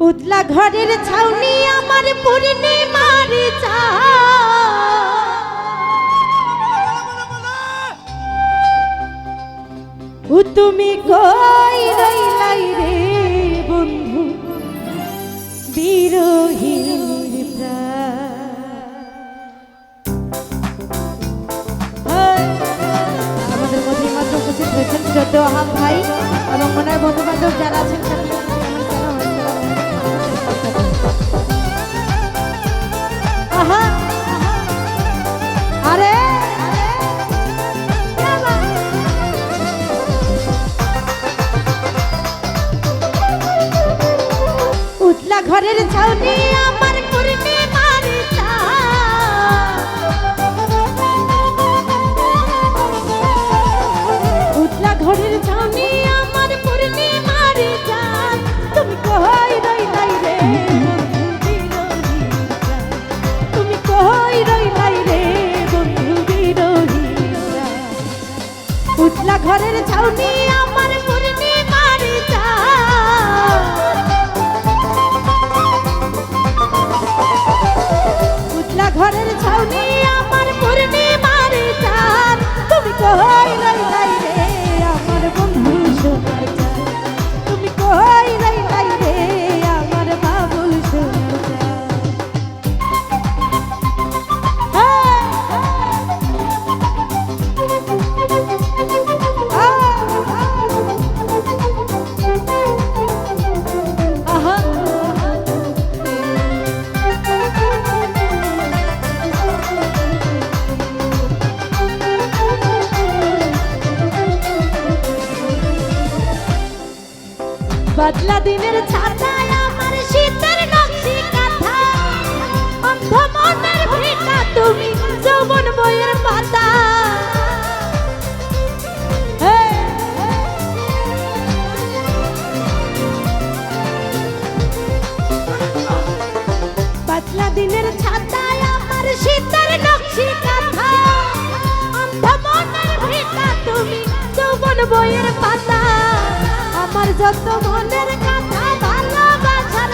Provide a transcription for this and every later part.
উতলা ঘরের ছাউনি আমার পূর্ণিমার চা তুমি কই রইলাই রে? ঘরের ছাউনি আমার বাদলা দিনের ছাতায় আমার শীতের নকশি কাঁথা অন্ধ মনের ভিটা তুমি যৌবন বইয়ের পাতা। পাতলা দিনের ছাতায় আমার শীতের নকশি কাঁথা অন্ধ মনের ভিটা তুমি যৌবন বইয়ের পাতা। আমার যত মনের কথা ভালোবাসার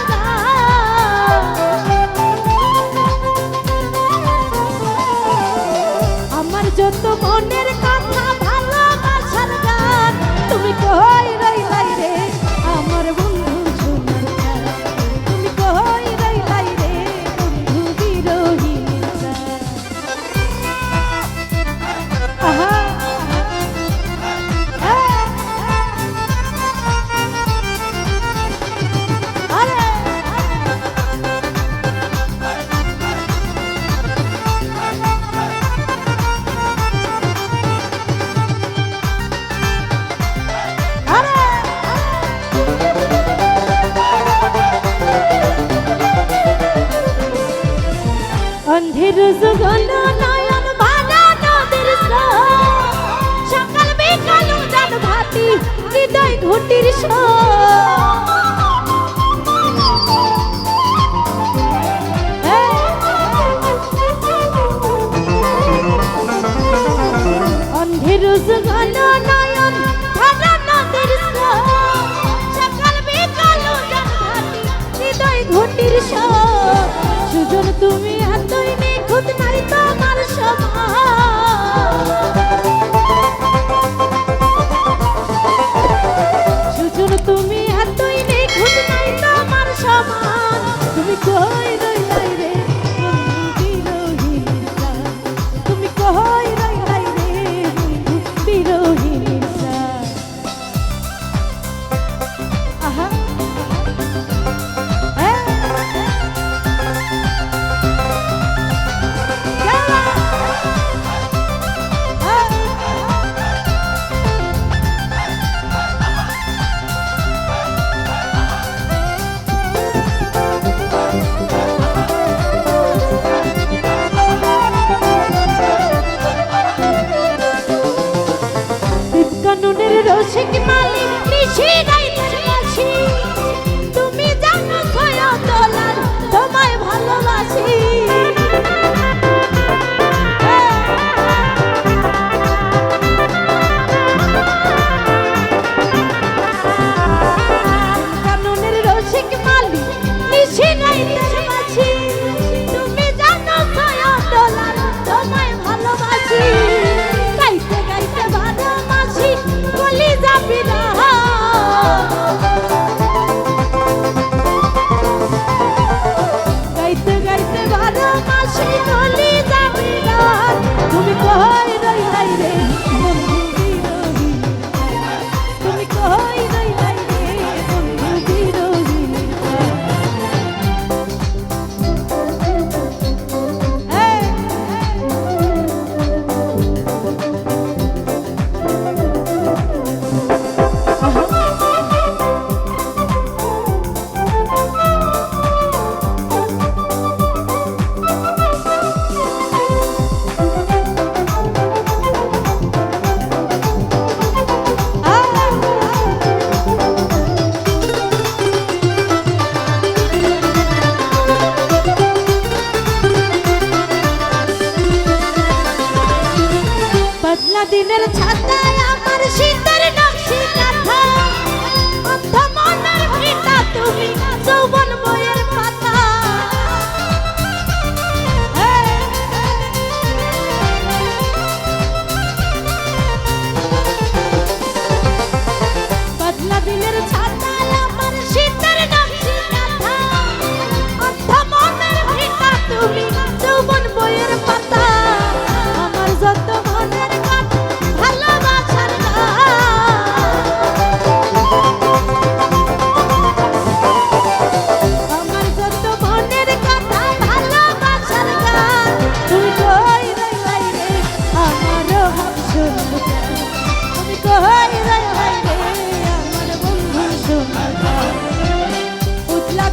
আমার যত মনের কথা 你的手。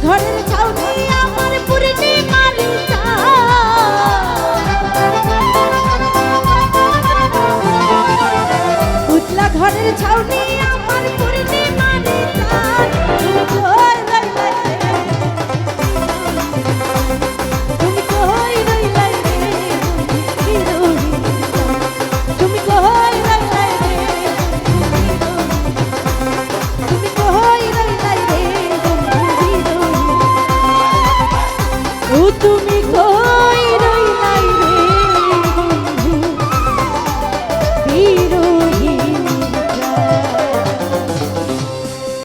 ঘরের ছাউনি তুমি কই